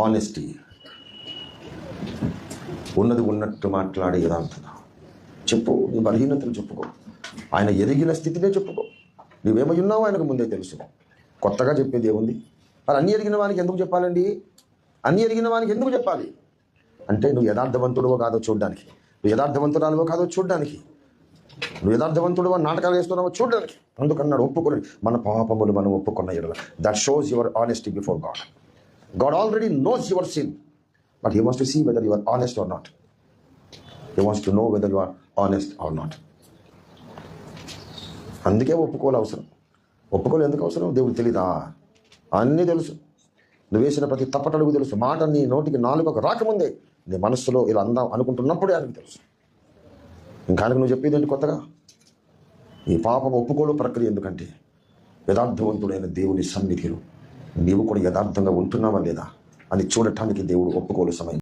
Honesty ఉన్నది ఉన్నట్టు మాట్లాడే యథార్థత. చెప్పు నీ బలహీనతలు చెప్పుకో. ఆయన ఎదిగిన స్థితినే చెప్పుకో. నువ్వేమై ఉన్నావో ఆయనకు ముందే తెలుసు. కొత్తగా చెప్పేది ఏముంది? మరి అన్ని ఎరిగిన వానికి ఎందుకు చెప్పాలండి? అన్ని ఎరిగిన వానికి ఎందుకు చెప్పాలి? అంటే నువ్వు యథార్థవంతుడవో కాదో చూడడానికి. నువ్వు యథార్థవంతురాలువో కాదో చూడడానికి. నువ్వు యథార్థవంతుడు నాటకాలు వేస్తున్నావో చూడడానికి. అందుకన్నాడు ఒప్పుకొని మన పాపములు మనం ఒప్పుకున్న ఎడల. That shows your honesty before God God already knows your but He wants to see see whether are honest or not He wants to know whether you are honest or not అందుకే ఒప్పుకోవాలి అవసరం. ఒప్పుకోలు ఎందుకు అవసరం? దేవుడు తెలీదా? అన్నీ తెలుసు. నువ్వు వేసిన ప్రతి తప్పటడుగు తెలుసు. మాట నీ నోటికి నాలుగు రాకముందే నీ మనస్సులో ఇలా అందాం అనుకుంటున్నప్పుడే ఆయనకు తెలుసు. ఇంకా నువ్వు చెప్పేది ఏంటి కొత్తగా? ఈ పాపం ఒప్పుకోలు ప్రక్రియ ఎందుకంటే యథార్థవంతుడైన దేవుని సన్నిధిలో నీవు కూడా యథార్థంగా ఉంటున్నావా లేదా అని చూడటానికి దేవుడు ఒప్పుకోలు సమయం.